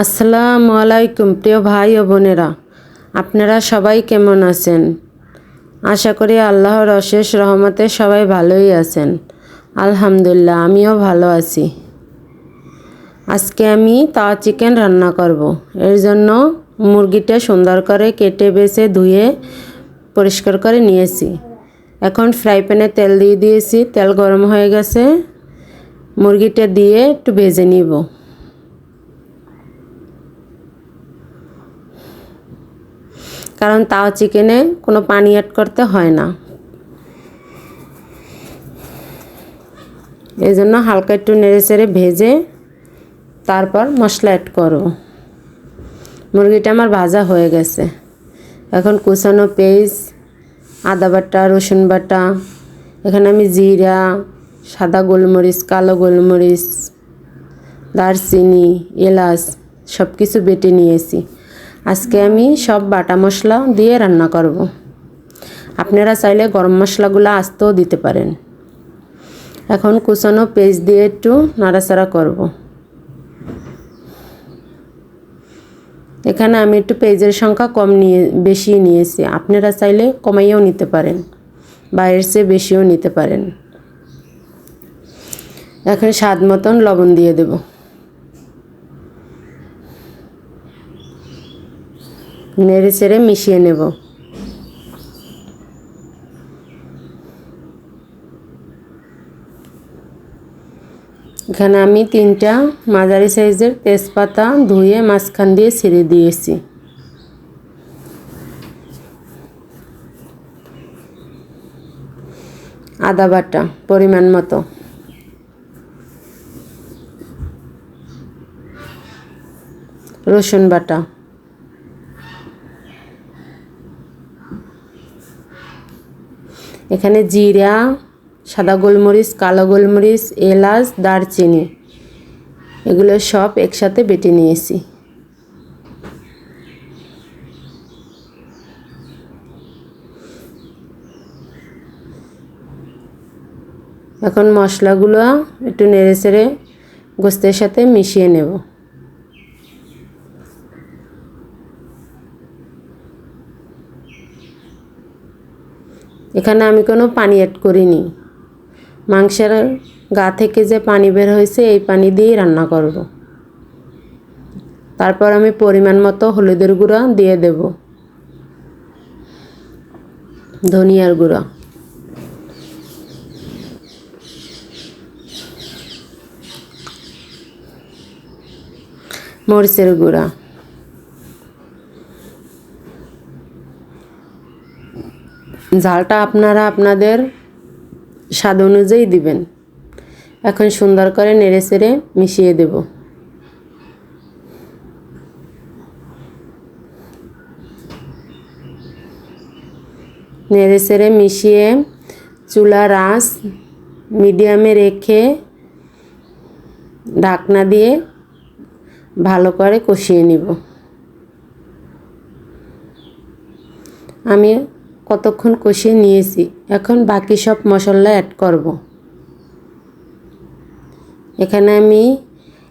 আসসালামু আলাইকুম, প্রিয় ভাই ও বোনেরা। আপনারা সবাই কেমন আছেন? আশা করি আল্লাহর অশেষ রহমতে সবাই ভালোই আছেন। আলহামদুলিল্লাহ, আমিও ভালো আছি। আজকে আমি তাওয়া চিকেন রান্না করব। এর জন্য মুরগিটা সুন্দর করে কেটে, বেছে, ধুয়ে, পরিষ্কার করে নিয়েছি। এখন ফ্রাই প্যানে তেল দিয়ে দিয়েছি, তেল গরম হয়ে গেছে। মুরগিটা দিয়ে একটু ভেজে নিব। কারণ তাও চিকেনে কোনো পানি অ্যাড করতে হয় না। এই জন্য হালকা একটু নেড়ে চেড়ে ভেজে তারপর মশলা অ্যাড করো। মুরগিটা আমার ভাজা হয়ে গেছে। এখন কুচানো পেঁয়াজ, আদা বাটা, রসুন বাটা, এখানে আমি জিরা, সাদা গোলমরিচ, কালো গোলমরিচ, দারচিনি, এলাচ সব কিছু বেটে নিয়েছি। আজকে আমি সব বাটা মশলা দিয়ে রান্না করব। আপনারা চাইলে গরম মশলাগুলো আস্তেও দিতে পারেন। এখন কুচানো পেস্ট দিয়ে একটু নাড়াচাড়া করব। এখানে আমি একটু পেজের সংখ্যা কম নিয়ে, বেশি নিয়েছি। আপনারা চাইলে কমাইয়েও নিতে পারেন। বা এর চেয়ে বেশিও নিতে পারেন। এখন স্বাদ মতন লবণ দিয়ে দেবো। নেড়ে চেড়ে মিশিয়ে নেব। এখানে আমি তিনটা মাঝারি সাইজের তেজপাতা ধুয়ে মাঝখান দিয়ে ছিঁড়ে দিয়েছি। আদা বাটা, পরিমাণ মতো। রসুন বাটা। এখানে জিরা, সাদা গোলমরিচ, কালো গোলমরিচ, এলাচ, দারচিনি, এগুলো সব একসাথে বেটে নিয়েছি। এখন মশলাগুলো একটু নেড়ে চেড়ে গোস্তের সাথে মিশিয়ে নেব। এখানে আমি কোনো পানি অ্যাড করিনি। মাংসের গা থেকে যে পানি বের হয়েছে, এই পানি দিয়েই রান্না করব। তারপর আমি পরিমাণ মতো হলুদের গুঁড়া দিয়ে দেব। ধনিয়ার গুঁড়া। মরিচের গুঁড়া। ঝালটা আপনারা আপনাদের স্বাদ অনুযায়ী দিবেন। এখন সুন্দর করে নেড়ে চেড়ে মিশিয়ে দেব। নেড়ে চেড়ে মিশিয়ে চুলা আঁচ মিডিয়ামে রেখে ঢাকনা দিয়ে ভালো করে কষিয়ে নিব। আমি কতক্ষণ কষিয়ে নিয়েছি। এখন বাকি সব মশলা অ্যাড করব। এখানে আমি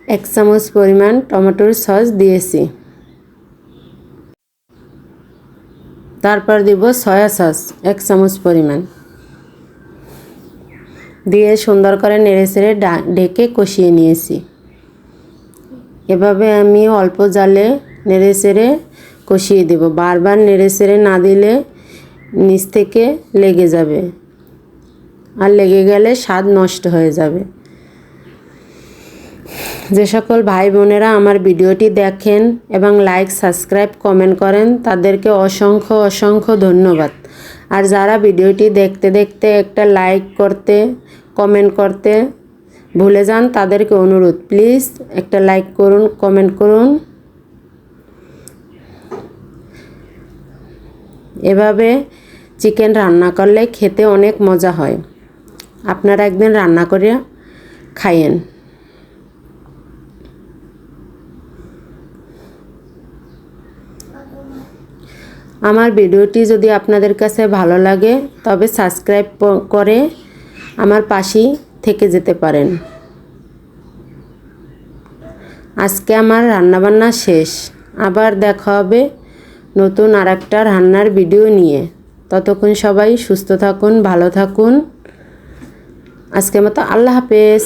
এক চামচ পরিমাণ টমেটোর সস দিয়েছি। তারপর দিব সয়া সস, এক চামচ পরিমাণ। দিয়ে সুন্দর করে নেড়ে চেড়ে ঢেকে কষিয়ে নিয়েছি। এভাবে আমি অল্প জালে নেড়ে চেড়ে কষিয়ে দেব। বারবার নেড়ে চেড়ে না দিলে নিচ থেকে লেগে যাবে। আর লেগে গেলে স্বাদ নষ্ট হয়ে যাবে। যে সকল ভাই বোনেরা আমার ভিডিওটি দেখেন এবং লাইক সাবস্ক্রাইব কমেন্ট করেন, তাদেরকে অসংখ্য অসংখ্য ধন্যবাদ। আর যারা ভিডিওটি দেখতে দেখতে একটা লাইক করতে কমেন্ট করতে ভুলে যান, তাদেরকে অনুরোধ প্লিজ একটা লাইক করুন কমেন্ট করুন। এভাবে চিকেন রান্না করলে খেতে অনেক মজা হয়। আপনারা একদিন রান্না করে খাইয়েন। আমার ভিডিওটি যদি আপনাদের কাছে ভালো লাগে, তবে সাবস্ক্রাইব করে আমার পাশেই থেকে যেতে পারেন। আজকে আমার রান্নাবান্না শেষ। আবার দেখা হবে নতুন আর একটা রান্নার ভিডিও নিয়ে। ততক্ষণ সবাই সুস্থ থাকুন ভালো থাকুন। আজকের মতো আল্লাহ হাফেজ।